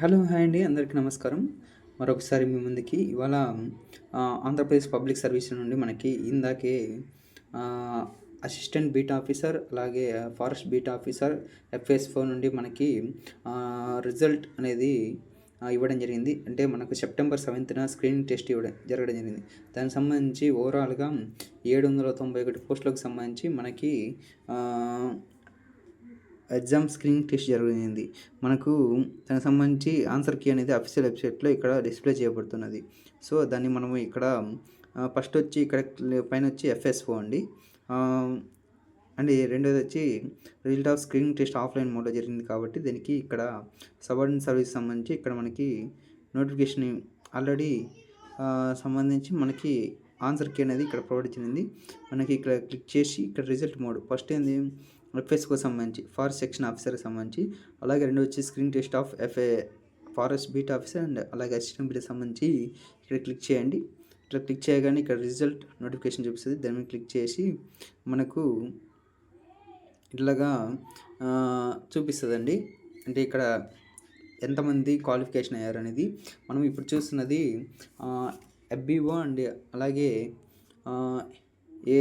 Hello hi అండి. అందరికీ నమస్కారం. మరొకసారి మీ ముందుకి ఇవాళ ఆంధ్రప్రదేశ్ పబ్లిక్ సర్వీస్ నుండి మనకి ఇందాకే అసిస్టెంట్ బీట్ ఆఫీసర్ అలాగే ఫారెస్ట్ బీట్ ఆఫీసర్ ఎఫ్ఎస్ఓ నుండి మనకి రిజల్ట్ అనేది ఇవ్వడం జరిగింది. అంటే మనకు సెప్టెంబర్ సెవెంత్న స్క్రీనింగ్ టెస్ట్ ఇవ్వడం జరగడం జరిగింది. దానికి సంబంధించి ఓవరాల్గా ఏడు వందల తొంభై ఒకటి పోస్టులకు సంబంధించి మనకి ఎగ్జామ్ స్క్రీనింగ్ టెస్ట్ జరిగింది. మనకు దానికి సంబంధించి ఆన్సర్ కీ అనేది అఫీషియల్ వెబ్సైట్లో ఇక్కడ డిస్ప్లే చేయబడుతున్నది. సో దాన్ని మనము ఇక్కడ ఫస్ట్ వచ్చి ఇక్కడ పైన వచ్చి ఎఫ్ఎస్ఓ అండి. అండ్ రెండోది వచ్చి result of screening test offline మోడ్లో జరిగింది కాబట్టి దీనికి ఇక్కడ సబార్డినేట్ సర్వీస్ సంబంధించి ఇక్కడ మనకి నోటిఫికేషన్ ఆల్రెడీ సంబంధించి మనకి ఆన్సర్ కీ అనేది ఇక్కడ ప్రొవైడ్ చేసింది. మనకి ఇక్కడ క్లిక్ చేసి ఇక్కడ రిజల్ట్ మోడ్. ఫస్ట్ ఏంది? ఎఫ్ఎస్కు సంబంధించి ఫారెస్ట్ సెక్షన్ ఆఫీసర్కి సంబంధించి అలాగే రెండు వచ్చి screen test of FA forest beat officer and అలాగే అసిస్టెంట్ బీట్ సంబంధించి ఇక్కడ క్లిక్ చేయండి. ఇట్లా క్లిక్ చేయగానే ఇక్కడ రిజల్ట్ నోటిఫికేషన్ చూపిస్తుంది. దాని మీద క్లిక్ చేసి మనకు ఇట్లాగా చూపిస్తుందండి. అంటే ఇక్కడ ఎంతమంది క్వాలిఫికేషన్ అయ్యారు అనేది మనం ఇప్పుడు చూస్తున్నది ఎఫ్బిఓ అండ్ అలాగే ఏ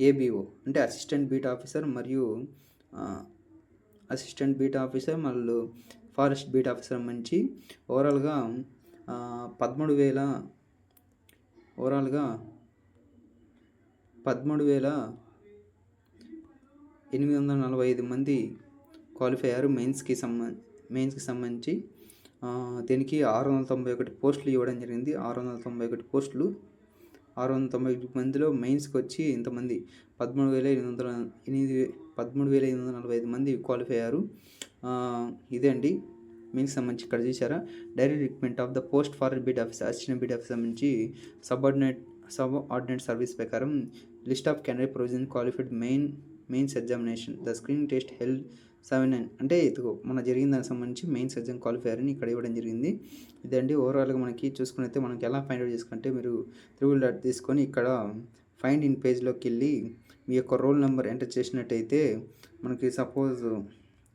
ఏబిఓ అంటే అసిస్టెంట్ బీట్ ఆఫీసర్ మరియు అసిస్టెంట్ బీట్ ఆఫీసర్ మరియు ఫారెస్ట్ బీట్ ఆఫీసర్ మంచి ఓవరాల్గా పదమూడు వేల ఓవరాల్గా పదమూడు వేల ఎనిమిది వందల నలభై ఐదు మంది క్వాలిఫై అయ్యారు మెయిన్స్కి సంబంధ మెయిన్స్కి సంబంధించి. దీనికి ఆరు వందల తొంభై ఒకటి పోస్టులు ఇవ్వడం జరిగింది. ఆరు వందల తొంభై ఒకటి పోస్టులు ఆరు వందల తొంభై మందిలో మెయిన్స్కి వచ్చి ఇంతమంది పదమూడు వేల ఎనిమిది వందల ఎనిమిది పదమూడు వేల ఎనిమిది వందల నలభై ఐదు మంది క్వాలిఫై అయ్యారు. ఇదే అండి. మెయిన్స్ సంబంధించి ఇక్కడ చూసారా direct recruitment of the post for beat officer assistant beat officer నుంచి సబార్డినేట్ సబ్ ఆర్డినేట్ సర్వీస్ ప్రకారం list of candidate provision qualified main mains examination. The screen test held seven nine. అంటే ఇదిగో మన జరిగిన దానికి సంబంధించి మెయిన్స్ ఎగ్జామ్ క్వాలిఫైయర్ని ఇక్కడ ఇవ్వడం జరిగింది. ఇదండి ఓవరాల్గా మనకి చూసుకునైతే మనకి ఎలా ఫైండ్ అవుట్ చేసుకుంటే మీరు త్రిబుల్ డాట్ తీసుకొని ఇక్కడ ఫైండ్ ఇన్ పేజ్లోకి వెళ్ళి మీ యొక్క రోల్ నెంబర్ ఎంటర్ చేసినట్టయితే మనకి suppose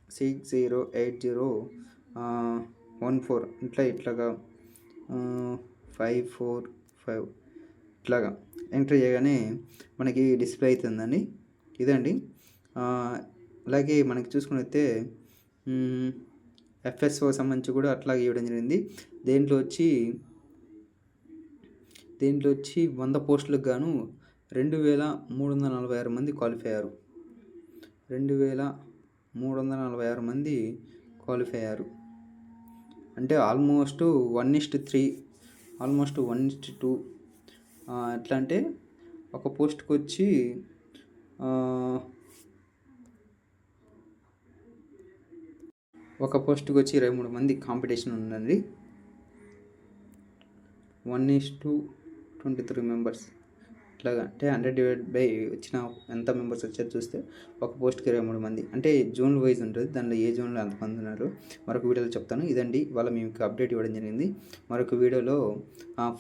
six zero eight zero one four ఇట్లా ఇట్లాగా ఫైవ్ ఫోర్ ఫైవ్ ఇట్లాగా ఎంటర్ చేయగానే మనకి డిస్ప్లే అవుతుందండి. ఇదండి. అలాగే మనకి చూసుకున్నైతే ఎఫ్ఎస్ఓ సంబంధించి కూడా అట్లాగే ఇవ్వడం జరిగింది. దేంట్లో వచ్చి దేంట్లో వచ్చి వంద పోస్టులకు గాను రెండు వేల మూడు వందల నలభై ఆరు మంది క్వాలిఫై అయ్యారు. రెండు వేల మూడు వందల నలభై ఆరు మంది క్వాలిఫై అయ్యారు. అంటే almost one is to three almost one is to two ఎట్లా అంటే ఒక పోస్ట్కి వచ్చి ఒక పోస్ట్కి వచ్చి ఇరవై మూడు మంది కాంపిటీషన్ ఉందండి. One is to twenty three members. ఇట్లాగా అంటే హండ్రెడ్ డివైడ్ బై వచ్చిన ఎంత మెంబర్స్ వచ్చారు చూస్తే ఒక పోస్ట్కి ఇరవై మూడు మంది. అంటే జోన్ వైజ్ ఉంటుంది. దానిలో ఏ జోన్లో ఎంతమంది ఉన్నారు మరొక వీడియోలో చెప్తాను. ఇదండి. ఇవాళ మీకు అప్డేట్ ఇవ్వడం జరిగింది. మరొక వీడియోలో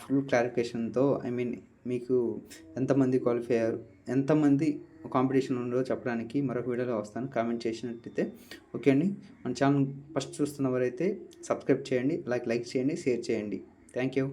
ఫుల్ క్లారిఫికేషన్తో ఐ మీన్ మీకు ఎంతమంది క్వాలిఫై అయ్యారు ఎంతమంది కాంపిటీషన్ ఉందో చెప్పడానికి మరొక వీడియోలో వస్తాను. కామెంట్ చేసినట్టయితే ఓకే అండి. మన ఛానల్ ఫస్ట్ చూస్తున్నవారైతే సబ్స్క్రైబ్ చేయండి లైక్ లైక్ చేయండి షేర్ చేయండి. Thank you.